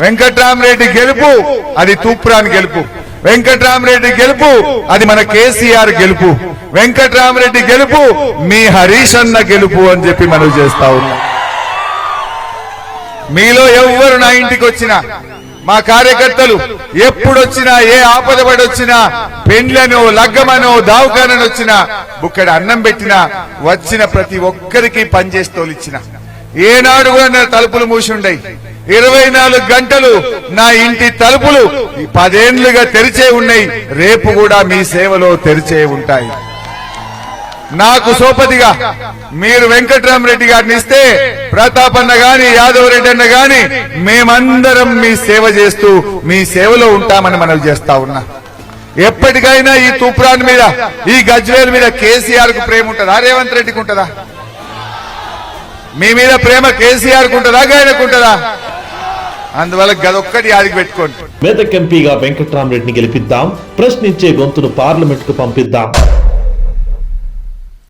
వెంకట్రామరెడ్డి గెలుపు అది తూప్రాన్ గెలుపు. వెంకట్రామరెడ్డి గెలుపు అది మన కేసీఆర్ గెలుపు. వెంకట్రామరెడ్డి గెలుపు మీ హరీష్ అన్న గెలుపు అని చెప్పి మనం చేస్తా ఉన్నాం. మీలో ఎవ్వరు నా ఇంటికి వచ్చినా మా కార్యకర్తలు ఎప్పుడొచ్చినా ఏ ఆపద పడి వచ్చినా పెండ్లనో లగ్గమనో దావకానని వచ్చినా బుక్కడ అన్నం పెట్టినా వచ్చిన ప్రతి ఒక్కరికి పనిచేసి తోలిచ్చిన ఏనాడు కూడా తలుపులు మూసి ఉండయి ఇరవై నాలుగు గంటలు నా ఇంటి తలుపులు పదేండ్లుగా తెరిచే ఉన్నాయి. రేపు కూడా మీ సేవలో తెరిచే ఉంటాయి. నాకు సోపతిగా మీరు వెంకటరామరెడ్డి గారిని ఇస్తే ప్రతాపన్న అన్న గాని యాదవ్ రెడ్డి అన్న గాని మేమందరం మీ సేవ చేస్తూ మీ సేవలో ఉంటామని మనవి చేస్తా ఉన్నా. ఎప్పటికైనా ఈ తూప్రాన్ మీద ఈ గజ్వేల్ మీద కేసీఆర్కు ప్రేమ ఉంటుందా? రేవంత్ రెడ్డికి ఉంటుందా? మీ మీద ప్రేమ కేసీఆర్కు ఉంటుందా? గాయనకు ఉంటుందా? అందువల్ల గదొక్కటి యాదికి పెట్టుకోండి. మెదక్ ఎంపీగా వెంకట్రామరెడ్డిని గెలిపిద్దాం. ప్రశ్నించే గొంతును పార్లమెంట్కు పంపిద్దాం.